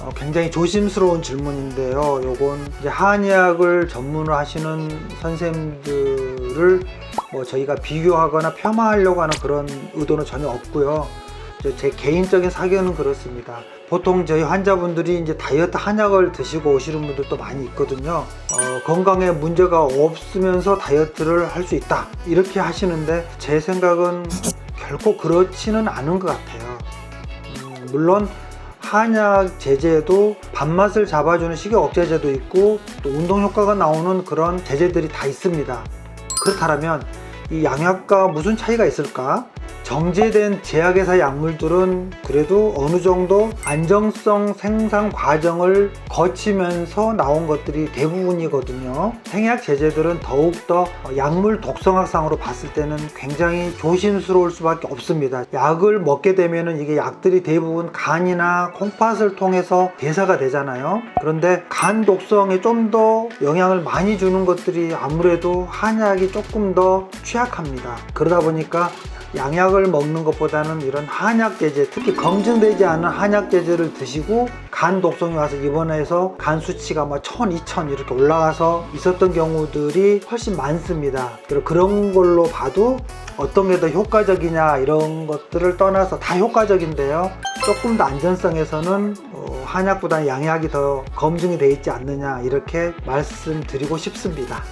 어, 굉장히 조심스러운 질문인데요. 요건 이제 한의학을 전문으로 하시는 선생님들을 뭐 저희가 비교하거나 폄하하려고 하는 그런 의도는 전혀 없고요. 제 개인적인 사견은 그렇습니다. 보통 저희 환자분들이 이제 다이어트 한약을 드시고 오시는 분들도 많이 있거든요. 어, 건강에 문제가 없으면서 다이어트를 할 수 있다. 이렇게 하시는데 제 생각은 결코 그렇지는 않은 것 같아요. 음, 물론 한약 제제도 밥맛을 잡아주는 식욕 억제제도 있고 또 운동 효과가 나오는 그런 제제들이 다 있습니다. 그렇다면 이 양약과 무슨 차이가 있을까? 정제된 제약회사 약물들은 그래도 어느 정도 안정성 생산 과정을 거치면서 나온 것들이 대부분이거든요. 생약 제제들은 더욱더 약물 독성학상으로 봤을 때는 굉장히 조심스러울 수밖에 없습니다. 약을 먹게 되면은 이게 약들이 대부분 간이나 콩팥을 통해서 대사가 되잖아요. 그런데 간 독성에 좀 더 영향을 많이 주는 것들이 아무래도 한약이 조금 더 취약합니다. 그러다 보니까 양약을 먹는 것보다는 이런 한약 제제, 특히 검증되지 않은 한약 제제를 드시고 간 독성이 와서 입원해서 간 수치가 막 1000, 2000 이렇게 올라가서 있었던 경우들이 훨씬 많습니다. 그리고 그런 걸로 봐도 어떤 게 더 효과적이냐 이런 것들을 떠나서 다 효과적인데요. 조금 더 안전성에서는 어, 한약보다 양약이 더 검증이 돼 있지 않느냐 이렇게 말씀드리고 싶습니다.